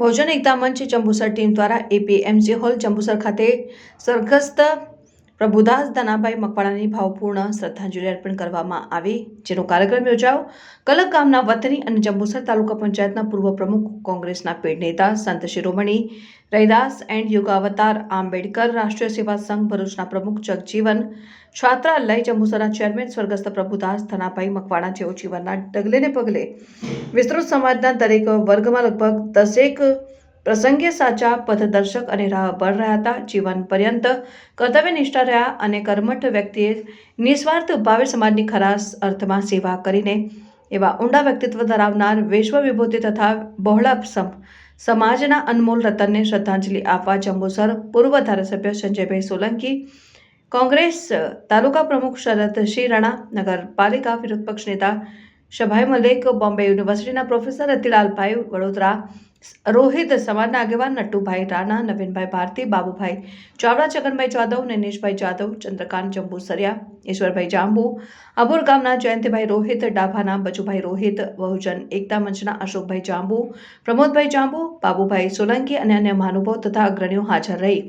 બહુજન એકતા મંચ જંબુસર ટીમ દ્વારા APMC hall Jambusar ખાતે સ્વર્ગસ્થ પ્રભુદાસ ધનાભાઈ મકવાણાની ભાવપૂર્ણ શ્રદ્ધાંજલિ અર્પણ કરવામાં આવી, જેનો કાર્યક્રમ યોજાયો. કલક ગામના વતની અને જંબુસર તાલુકા પંચાયતના પૂર્વ પ્રમુખ, કોંગ્રેસના પેડ નેતા સંત શિરોમણી રૈદાસ એન્ડ યુગાવતાર આંબેડકર, રાષ્ટ્રીય સેવા સંઘ ભરૂચના પ્રમુખ જગજીવન, છાત્રાલય જંબુસરના ચેરમેન સ્વર્ગસ્થ પ્રભુદાસ ધનાભાઈ મકવાણા જેઓ જીવનના ડગલે ને પગલે વિસ્તૃત સમાજના દરેક વર્ગમાં લગભગ દસેક પ્રસંગે સાચા પથદર્શક અને રાહબર રહ્યા હતા. જીવન પર્યંત કર્તવ્યનિષ્ઠા રહ્યા અને કર્મઠ વ્યક્તિએ નિસ્વાર્થ ભાવે સમાજની ખરા અર્થમાં સેવા કરીને એવા ઊંડા વ્યક્તિત્વ ધરાવનાર વિશ્વ વિભૂતિ તથા બહોળા સમ સમાજના અનમોલ રતનને શ્રદ્ધાંજલિ આપવા જંબુસર પૂર્વ ધારાસભ્ય સંજયભાઈ સોલંકી, કોંગ્રેસ તાલુકા પ્રમુખ શરદસિંહ રાણા, નગરપાલિકા વિરોધ પક્ષ નેતા શભાઈ મલેક બોમ્બે યુનિવર્સિટીના પ્રોફેસર રતિલાલભાઈ વડોદરા રોહિત સમાજના આગેવાન નટુભાઈ રાણા, નવીનભાઈ ભારતી, બાબુભાઈ ચાવડા, છગનભાઈ જાદવ નિનેશભાઈ જાદવ ચંદ્રકાંત જંબુસરિયા, ઈશ્વરભાઈ જાંબુ અબોર ગામના જયંતિભાઈ રોહિત, ડાભાના બચુભાઈ રોહિત બહુજન એકતા મંચના અશોકભાઈ જાંબુ, પ્રમોદભાઈ જાંબુ, બાબુભાઈ સોલંકી અને અન્ય મહાનુભાવ તથા અગ્રણીઓ હાજર રહી.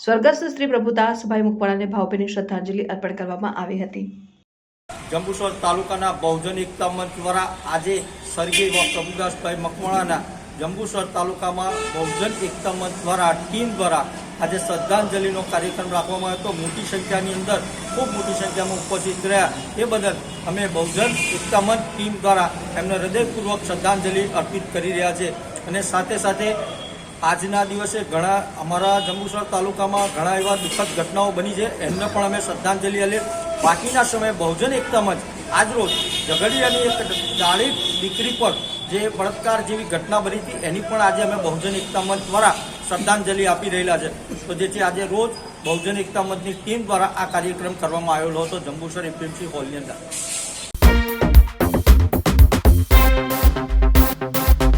સ્વર્ગસ્થ શ્રી પ્રભુદાસભાઈ મુકવાણાને ભાવભીની શ્રદ્ધાંજલિ અર્પણ કરવામાં આવી હતી. જંબુસર તાલુકાના બહુજન એકતા મંચ દ્વારા આજે સ્વર્ગીય પ્રભુદાસભાઈ મકવાણાના જંબુસર તાલુકામાં બહુજન એકતા મંચ દ્વારા ટીમ દ્વારા આજે શ્રદ્ધાંજલિનો કાર્યક્રમ રાખવામાં આવ્યો હતો. મોટી સંખ્યાની અંદર ખૂબ મોટી સંખ્યામાં ઉપસ્થિત રહ્યા. એ બદલ અમે બહુજન એકતા મંચ ટીમ દ્વારા એમને હૃદયપૂર્વક શ્રદ્ધાંજલિ અર્પિત કરી રહ્યા છે. અને સાથે સાથે આજના દિવસે ઘણા અમારા જંબુસર તાલુકામાં ઘણા એવા દુઃખદ ઘટનાઓ બની છે. એમને પણ અમે શ્રદ્ધાંજલિ આલી બાકીના સમયે બહુજન એકતા મંચ આજરોજ ઝઘડિયાની એક દાળી દીકરી પર જે બળાત્કાર જેવી ઘટના બની હતી, એની પણ આજે અમે બહુજન એકતા મંચ દ્વારા શ્રદ્ધાંજલિ આપી રહેલા છે. તો જેથી આજે રોજ બહુજન એકતા મંચની ટીમ દ્વારા આ કાર્યક્રમ કરવામાં આવેલો હતો. જંબુસર એપીએમસી હોલની અંદર.